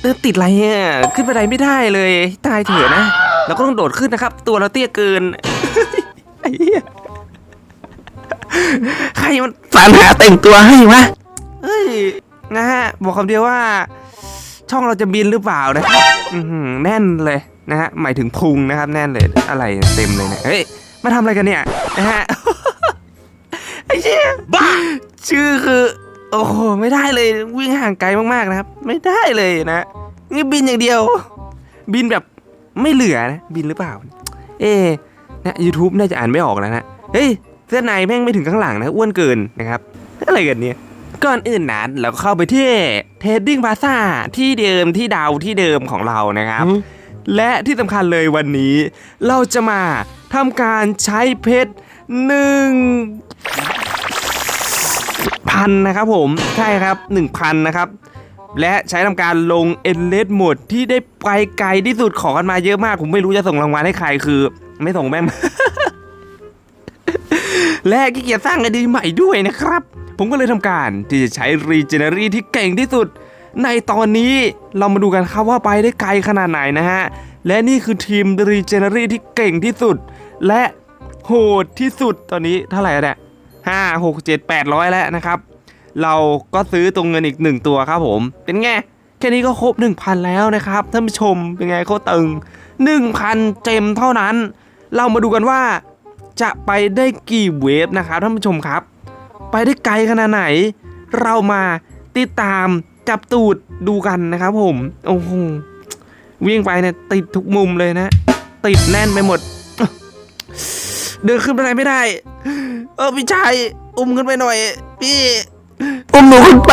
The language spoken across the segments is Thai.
เออติดอะไรเนี่ยขึ้นบันไดไม่ได้เลยตายเถอะนะเราก็ต้องโดดขึ้นนะครับ ตัวเราเตี้ยเกินไอ้เหี้ยใครมันสรรหาแต่งตัวให้วะเฮ้ยนะฮะบอกคำเดียวว่า ช่องเราจะบินหรือเปล่านะครับอื้อหือแน่นเลยนะฮะหมายถึงพุงนะครับ แน่นเลยอะไรเต็มเลยเนี่ยเฮ้ยมาทำอะไรกันเนี่ยนะฮะไอ้เชี่ยบ้าชื่อคือ โอ้โหไม่ได้เลยวิ่งห่างไกลมากๆนะครับ ไม่ได้เลยนะนี่บินอย่างเดียว บินแบบไม่เหลือนะบินหรือเปล่า เอ๊ะนะยูทูบน่าจะอ่านไม่ออกแล้วนะเฮ้ยเสื้อในแม่งไม่ถึงข้างหลังนะอ้วนเกินนะครับอะไรกันเนี่ยก่อนอื่นนั้นเราก็เข้าไปที่เทดดิ้งพาซ่าที่เดิมที่ดาวที่เดิมของเรานะครับ และที่สำคัญเลยวันนี้ เราจะมาทำการใช้เพชรหนึ่ง พันนะครับผม ใช่ครับ 1,000 นะครับ และใช้ทำการลงเอ็นเลสหมดที่ได้ไปไกลที่สุดขอกันมาเยอะมาก ผมไม่รู้จะส่งรางวัลให้ใครคือ ไม่ส่งแม่ง และขี้เกียจสร้างไอดีใหม่ด้วยนะครับ ผมก็เลยทำการที่จะใช้รีเจเนอรี่ที่เก่งที่สุด ในตอนนี้เรามาดูกันครับว่าไปได้ไกลขนาดไหนนะฮะ และนี่คือทีมรีเจเนอรี่ที่เก่งที่สุด และโหดที่สุดตอนนี้เท่าไหร่แล้วเนี่ยห้าหกเจ็ดแปดร้อยแล้วนะครับ เราก็ซื้อตรงเงินอีกหนึ่งตัวครับผม เป็นไง แค่นี้ก็ครบ 1,000 แล้วนะครับท่านผู้ชมเป็นไงโคตรตึง 1,000 เจมเท่านั้น เรามาดูกันว่า จะไปได้กี่เวฟนะครับท่านผู้ชมครับ ไปได้ไกลขนาดไหน เรามาติดตามจับตูดดูกันนะครับผมโอ้โหวิ่งไปเนี่ยติดทุกมุมเลยนะ ติดแน่นไปหมด เดินขึ้นไปไหนไม่ได้ เออพี่ชายอุ้มขึ้นไปหน่อย พี่ อุ้มหนูขึ้นไป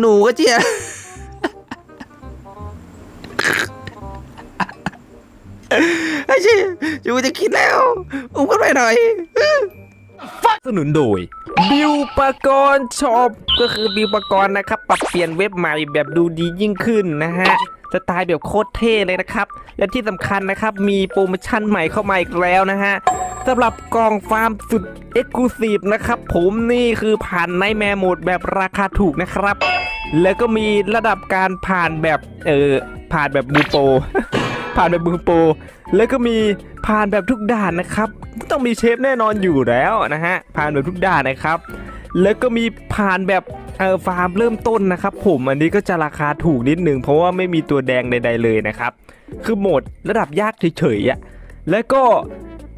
หนูก็เจียไอ้ชี่อยู่จะคิดแล้ว อุ้มขึ้นไปหน่อย สนุนโดย บิวปกรณ์ช็อปก็คือบิวปกรณ์นะครับ ปรับเปลี่ยนเว็บใหม่แบบดูดียิ่งขึ้นนะฮะ สไตล์แบบโคตรเท่เลยนะครับ และที่สำคัญนะครับ มีโปรโมชั่นใหม่เข้ามาอีกแล้วนะฮะสำหรับกล่องฟาร์มสุดเอ็กซ์คลูซีฟนะครับ ผมนี่คือผ่านในแมโหมดแบบราคาถูกนะครับ แล้วก็มีระดับการผ่านแบบ เออผ่านแบบบูโป ผ่านแบบบูโป แล้วก็มีผ่านแบบทุกด่านนะครับ ต้องมีเชฟแน่นอนอยู่แล้วนะฮะผ่านแบบทุกด่านนะครับ แล้วก็มีผ่านแบบ เออฟาร์มเริ่มต้นนะครับผมอันนี้ก็จะราคาถูกนิดนึงเพราะว่าไม่มีตัวแดงใด ๆ เลยนะครับ คือโหมดระดับยากเฉยๆอะแล้วก็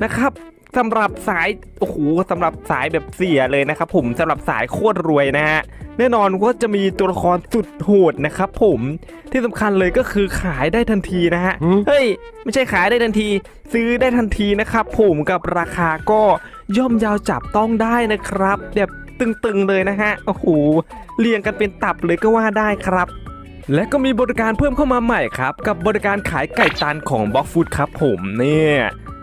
นะครับสำหรับสายโอ้โหสำหรับสายแบบเสียเลยนะครับผมสำหรับสายโคตรรวยนะฮะแน่นอนว่าจะมีตัวละครสุดโหดนะครับผมที่สำคัญเลยก็คือขายได้ทันทีนะฮะเฮ้ยไม่ใช่ขายได้ทันที ซื้อได้ทันทีนะครับผมกับราคาก็ย่อมเยาวจับต้องได้นะครับแบบ ตึงๆเลยนะฮะโอ้โหเรียงกันเป็นตับเลยก็ว่าได้ครับ และก็มีบริการเพิ่มเข้ามาใหม่ครับ กับบริการขายไก่ตันของบล็อกฟู้ดครับผมเนี่ย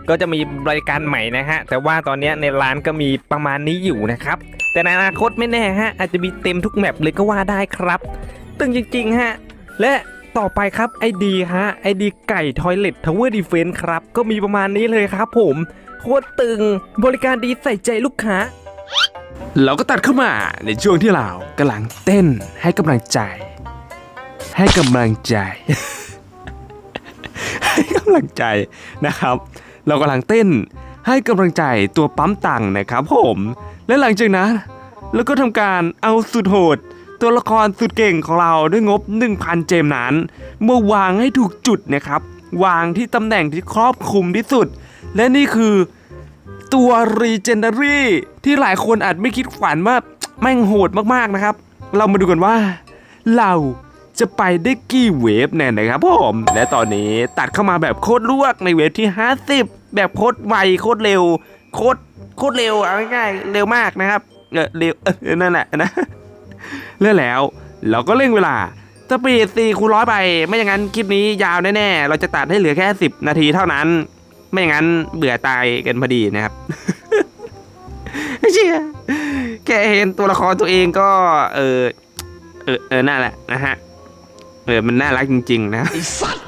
ก็จะมีบริการใหม่นะฮะ แต่ว่าตอนนี้ในร้านก็มีประมาณนี้อยู่นะครับ แต่ในอนาคตไม่แน่ฮะ อาจจะมีเต็มทุกแมปเลยก็ว่าได้ครับ ตึงจริง ๆ ฮะ และต่อไปครับไอดีฮะไอดีไก่ทอยเล็ตทาวเวอร์ดีเฟนครับ ก็มีประมาณนี้เลยครับผม โคตรตึงบริการดีใส่ใจลูกค้า เราก็ตัดเข้ามาในช่วงที่เรากำลังเต้นให้กำลังใจ ให้กำลังใจ ให้กำลังใจนะครับ เรากำลังเต้นให้กำลังใจตัวปั๊มตังค์นะครับผม และหลังจากนั้นเราก็ทำการเอาสุดโหด ตัวละครสุดเก่งของเราด้วยงบ 1,000 เจมนั้นมาวางให้ถูกจุดนะครับ วางที่ตำแหน่งที่ครอบคลุมที่สุด และนี่คือ ตัว Regenerary ที่หลายคนอาจไม่คิดฝันว่าแม่งโหดมากๆนะครับ เรามาดูกันว่า เราจะไปได้กี่เวฟแน่นะครับผมและตอนนี้ตัดเข้ามาแบบโคตรลวกในเวฟที่ 50 แบบโคตรไวโคตรเร็วโคตรโคตรเร็วเอาง่ายๆเร็วมากนะครับเออเร็วนั่นแหละนะเรื่องแล้ว เราก็เร่งเวลาสปีด4คูณร้อยไป ไม่อย่างนั้นคลิปนี้ยาวแน่ๆ เราจะตัดให้เหลือแค่ 10 นาทีเท่านั้น ไม่อย่างนั้นเบื่อตายกันพอดีนะครับเชี่ยแค่เห็นตัวละครตัวเองก็ เออ เออเออน่าแหละนะฮะ เออ มันน่ารักจริง ๆ นะไอ้สัส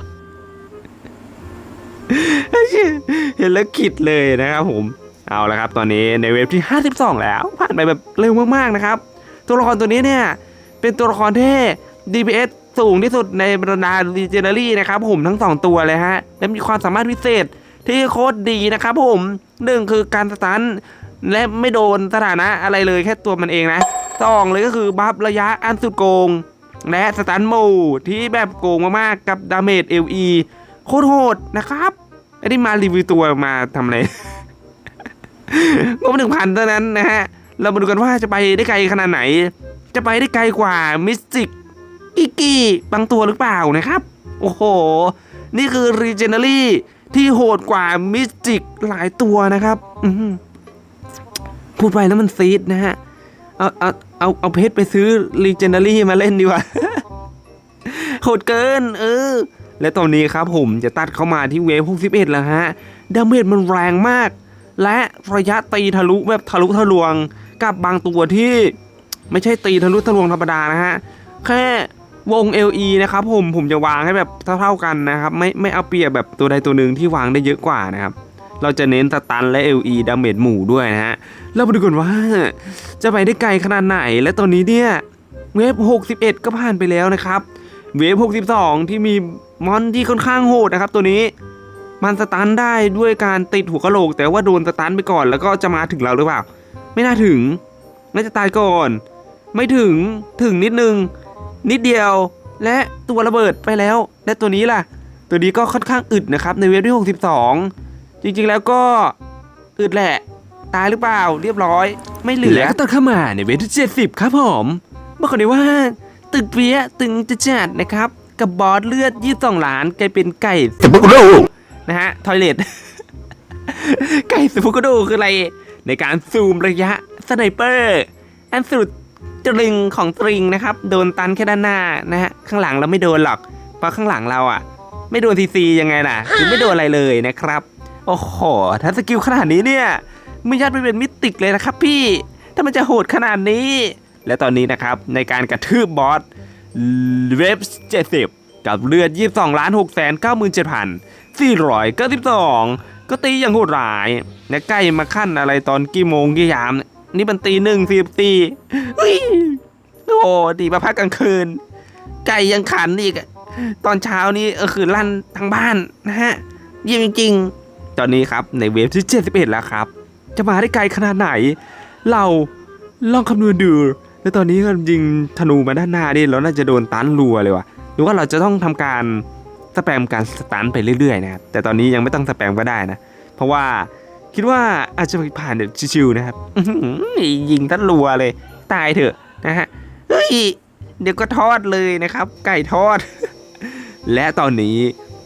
เห็นแล้วคิดเลยนะครับผม เอาละครับตอนนี้ในเวฟที่ 52 แล้ว ผ่านไปแบบเร็วมากๆนะครับ ตัวละครตัวนี้เนี่ย เป็นตัวละครที่ DPS สูงที่สุดในบรรดา Legendary นะครับผมทั้ง 2 ตัวเลยฮะ และมีความสามารถพิเศษ ที่โคตรดีนะครับผมหนึ่งคือการสตันและไม่โดนสถานะอะไรเลยแค่ตัวมันเองนะสองเลยก็คือบัฟระยะอันสุดโกง และสตันโหมที่แบบโกงมากๆกับดาเมจ LE โคตรโหดนะครับไอ้ที่มารีวิวตัวมาทำอะไรงบหนึ่งพันเท่านั้นนะฮะ เรามาดูกันว่าจะไปได้ไกลขนาดไหน จะไปได้ไกลกว่ามิสติกอิกกี้บางตัวหรือเปล่านะครับ โอ้โห นี่คือรีเจน a รี่ ที่โหดกว่ามิสติกหลายตัวนะครับพูดไปแล้วมันซีดนะฮะ เอาเอาเอาเอาเพชรไปซื้อรีเจน a รี่มาเล่นดีกว่าโหดเกิน เออ และตอนนี้ครับผมจะตัดเข้ามาที่เวฟ61 แล้วฮะดาเมจมันแรงมาก และระยะตีทะลุแบบทะลุทะลวงกับบางตัวที่ ไม่ใช่ตีทะลุทะลวงธรรมดานะฮะ แค่ วง LE นะครับผมผมจะวางให้แบบเท่าๆกันนะครับ ไม่ไม่เอาเปรียบแบบตัวใดตัวหนึ่งที่วางได้เยอะกว่านะครับ เราจะเน้นสตันและ LE ดาเมจหมู่ด้วยนะฮะเรามาดูกันว่า จะไปได้ไกลขนาดไหน และตอนนี้เนี่ยเวฟ61 ก็ผ่านไปแล้วนะครับ เวฟ62 ที่มีมอนที่ค่อนข้างโหดนะครับ ตัวนี้มันสตันได้ด้วยการติดหัวกะโหลก แต่ว่าโดนสตันไปก่อนแล้วก็จะมาถึงเราหรือเปล่า ไม่น่าถึงน่าจะตายก่อน ไม่ถึงถึงนิดนึง นิดเดียว และตัวระเบิดไปแล้ว และตัวนี้ล่ะ ตัวนี้ก็ค่อนข้างอึดนะครับในเวฟที่ 62 จริงๆแล้วก็อึดแหละ ตายหรือเปล่าเรียบร้อย ไม่เหลือแล้วก็ตัดเข้ามาในเวทที่ 70 ครับผมบอกกันเลยว่า ตึกเปียะตึงจะจัดนะครับ กับบอสเลือดยี่สองล้านกลายเป็นไก่สปุกโดนะฮะทอยเลตไก่สปุกโดคืออะไรในการซูมระยะสไนเปอร์อันสุด ตรึงของตริงนะครับ โดนตันแค่ด้านหน้านะฮะข้างหลังเราไม่โดนหรอก เพราะข้างหลังเราอะ ไม่โดนทีซียังไงล่ะคือไม่โดนอะไรเลยนะครับ โอ้โหถ้าสกิลขนาดนี้เนี่ยไม่ยัดไปเป็นมิติกเลยนะครับ พี่ถ้ามันจะโหดขนาดนี้ และตอนนี้นะครับในการกระทืบบอสเว็บ70กับเลือด 22ล้าน6 9 7 4 9 2 ก็ตีอย่างโหดร้าย และใกล้มาขั้นอะไรตอนกี่โมงกี่ยาม นี่มันตีหนึ่งสี่ตีเฮ้ยโอ้ดีมาพักกลางคืน ไก่ยังขันอีกอะตอนเช้านี้เออคือลั่นทั้งบ้านนะฮะเยี่ยมจริงๆตอนนี้ครับในเวฟที่ 71 แล้วครับ จะมาได้ไกลขนาดไหน เราลองคำนวณดูแล้วตอนนี้ก็ยิงธนูมาด้านหน้าดิเราน่าจะโดนตันรัวเลยว่ะหรือว่าเราจะต้องทำการสแปมการสตันไปเรื่อยๆนะครับแต่ตอนนี้ยังไม่ต้องสแปมก็ได้นะ เพราะว่า คิดว่าอาจจะผ่านแบบชิวๆนะครับยิงทันรัวเลย ตายเถอะนะฮะเฮ้ยเดี๋ยวก็ทอดเลยนะครับ ไก่ทอด และตอนนี้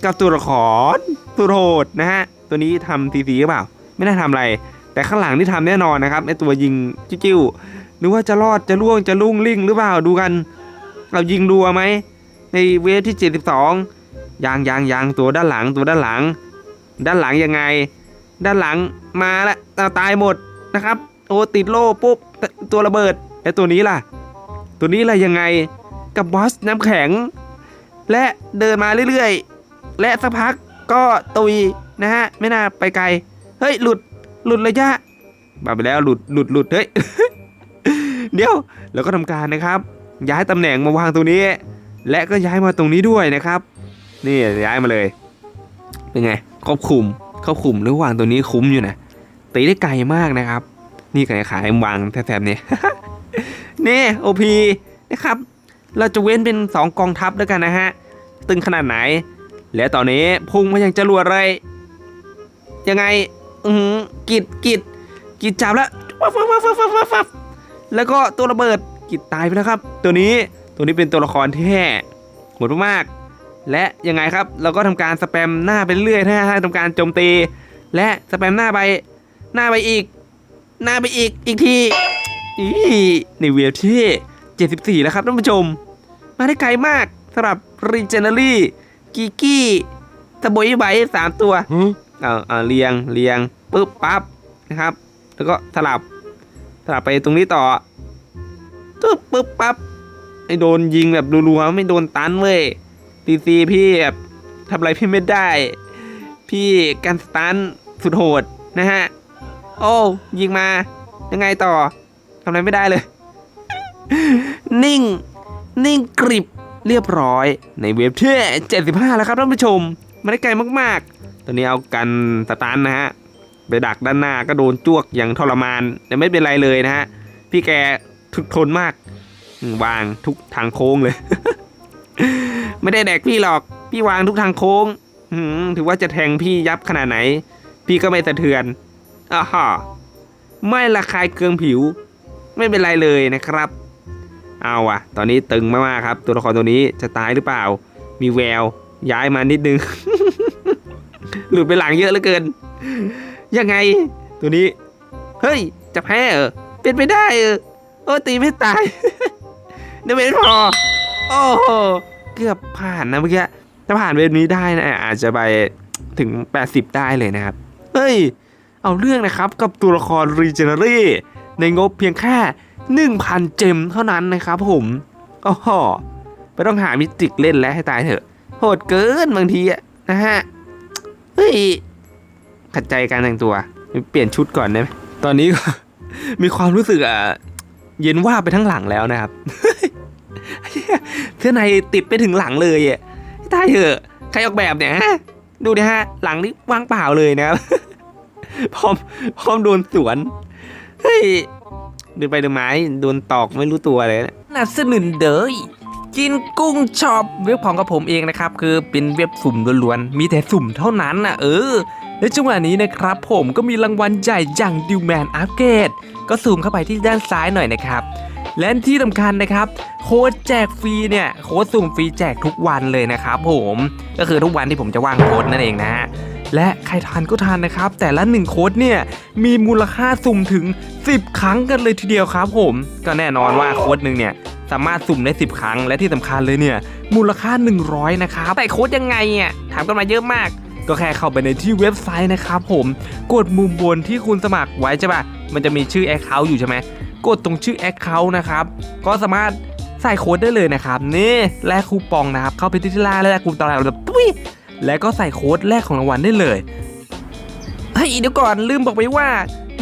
กับตัวละครตัวโหดนะฮะตัวนี้ทำทีซีหรือเปล่า ไม่ได้ทำอะไร แต่ข้างหลังนี่ทำแน่นอนนะครับไอตัวยิงจิ้วๆหรือว่าจะรอดจะล่วงจะลุ่งลิ่งหรือเปล่าดูกันเรายิงรัวไหมในเวฟที่ 72ยางยางยางตัวด้านหลังตัวด้านหลัง ด้านหลังยังไง ด้านหลังมาล้วเอาตายหมดนะครับ โอ้ติดโล่ปุ๊บตตัวระเบิดไอตัวนี้ล่ะ ตัวนี้ล่ะยังไงกับบอสน้ำแข็ง และเดินมาเรื่อยๆ และสักพักก็ตุยนะฮะไม่น่าไปไกล เฮ้ยหลุดหลุดระยะบาไปแล้วหลุดหลุดหลุดเฮ้ยเดี๋ยวแล้วก็ทำการนะครับ ย้ายตำแหน่งมาวางตรงนี้ และก็ย้ายมาตรงนี้ด้วยนะครับ นี่ย้ายมาเลยเป็นไงครอบคุม ครอบคุมหรือวางตัวนี้คุ้มอยู่นะตีได้ไกลมากนะครับ นี่ไก่ขายวางแถบๆนี้นี่โอพีนะครับ เราจะเว้นเป็น 2 กองทัพแล้วกันนะฮะ ตึงขนาดไหน และตอนนี้พุ่งมายังจรวดเลยยังไง อือหือกิดกิดกิดจับแล้วฟฟับฟับฟับฟับฟับแล้วก็ตัวระเบิดกิดตายไปแล้วครับ ตัวนี้ตัวนี้เป็นตัวละครที่แห่โหดมากๆ และยังไงครับเราก็ทำการสแปมหน้าไปเรื่อยๆนะฮะทำการโจมตี และสแปมหน้าไปหน้าไปอีก หน้าไปอีกอีกทีอีในเวฟที่ 74 แล้วครับท่านผู้ชม มาได้ไกลมากสำหรับ Regenery กิกี้ตะบอยไบสามตัวเอาเอาเรียงเรียงปึ๊บปั๊บนะครับ แล้วก็สลับสลับไปตรงนี้ต่อปึ๊บปึ๊บปั๊บไอโดนยิงแบบรัวๆไม่โดนตันเว้ย ตีซีพี่แบบทำอะไรพี่ไม่ได้ พี่การสตันสุดโหดนะฮะ โอ้ยิงมา ยังไงต่อทำอะไรไม่ได้เลย นิ่ง นิ่งกริบเรียบร้อยในเว็บที่75 แล้วครับท่านผู้ชมไม่ได้ไกลมากๆ ตอนนี้เอากันสตาร์นะฮะ ไปดักด้านหน้าก็โดนจ้วกอย่างทรมาน แต่ไม่เป็นไรเลยนะฮะ พี่แกถึกทนมาก วางทุกทางโค้งเลย ไม่ได้แดกพี่หรอก พี่วางทุกทางโค้งอืมถือว่าจะแทงพี่ยับขนาดไหน พี่ก็ไม่สะเทือนอ้าฮะไม่ระคายเคืองผิว ไม่เป็นไรเลยนะครับ เอาอะตอนนี้ตึงมากๆครับ ตัวละครตัวนี้จะตายหรือเปล่า มีแวว ย้ายมานิดนึง หลุดไปหลังเยอะเหลือเกิน ยังไง ตัวนี้ เฮ้ย จะแพ้เหรอเป็นไปได้เออโอ้ตีไม่ตายเดยวไม่พอ โอ้โห เกือบผ่านนะเมื่อกี้ถ้าผ่านเวฟนี้ได้นะอาจจะไปถึง 80 ได้เลยนะครับ เฮ้ย เอาเรื่องนะครับกับตัวละครรีเจเนอรี่ในงบเพียงแค่ 1,000 เจมเท่านั้นนะครับผมโอ้โหไม่ต้องหามิติกเล่นแล้วให้ตายเถอะ โหดเกินบางทีอะนะฮะ เฮ้ย ขัดใจการแต่งตัว เปลี่ยนชุดก่อนได้ไหมตอนนี้มีความรู้สึกอะเย็นว่าไปทั้งหลังแล้วนะครับ เสื้อในติดไปถึงหลังเลยอะตายเถอะใครออกแบบเนี่ยฮะดูดิฮะ หลังนี่ว่างเปล่าเลยนะครับพร้อมพร้อมโดนสวนเฮ้ยเดินไปเดินไม้โดนตอกไม่รู้ตัวเลยนะน่าสนุนเดยกินกุ้งชอบเว็บของกับผมเองนะครับ คือเป็นเว็บสุ่มล้วนๆมีแต่สุ่มเท่านั้นนะเออและจังหวะนี้นะครับ ผมก็มีรางวัลใหญ่อย่างดิวแมนอัปเกรดก็ซูมเข้าไปที่ด้านซ้ายหน่อยนะครับ และที่สำคัญนะครับ โค้ดแจกฟรีเนี่ย โค้ดสุ่มฟรีแจกทุกวันเลยนะครับผมก็คือทุกวันที่ผมจะว่างโค้ดนั่นเองนะฮะและใครทานก็ทานนะครับ แต่ละหนึ่งโค้ดเนี่ยมีมูลค่าสุ่มถึง 10 ครั้งกันเลยทีเดียวครับ ผม ก็แน่นอนว่าโค้ดหนึ่งเนี่ยสามารถสุ่มได้ 10 ครั้งและที่สำคัญเลยเนี่ย มูลค่า 100 นะครับแต่โค้ดยังไงอะถามกันมาเยอะมาก ก็แค่เข้าไปในที่เว็บไซต์นะครับผมกดมุมบนที่คุณสมัครไว้ใช่ปะมันจะมีชื่อ Account อยู่ใช่ไหมกดตรงชื่อ Account นะครับก็สามารถใส่โค้ดได้เลยนะครับนี่แลกคูปองนะครับเข้าไปที่ที่ล่าแล้วแลกคูปองอะไรแบบตุ้ยแล้วก็ใส่โค้ดแลกของรางวัลได้เลยเฮ้ยเดี๋ยวก่อนลืมบอกไปว่า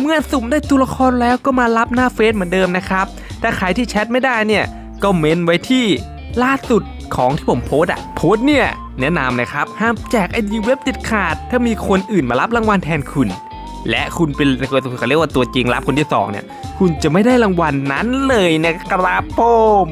เมื่อสุ่มได้ตัวละครแล้วก็มารับหน้าเฟซเหมือนเดิมนะครับถ้าใครที่แชทไม่ได้เนี่ยก็เมนไว้ที่ล่าสุด ของที่ผมโพสอะโพสเนี่ยแนะนำนะครับห้ามแจกไอดีเว็บเด็ดขาด ถ้ามีคนอื่นมารับรางวัลแทนคุณ และคุณเป็นเขาเรียกว่าตัวจริงรับคนที่สองเนี่ย คุณจะไม่ได้รางวัลนั้นเลยนะครับผม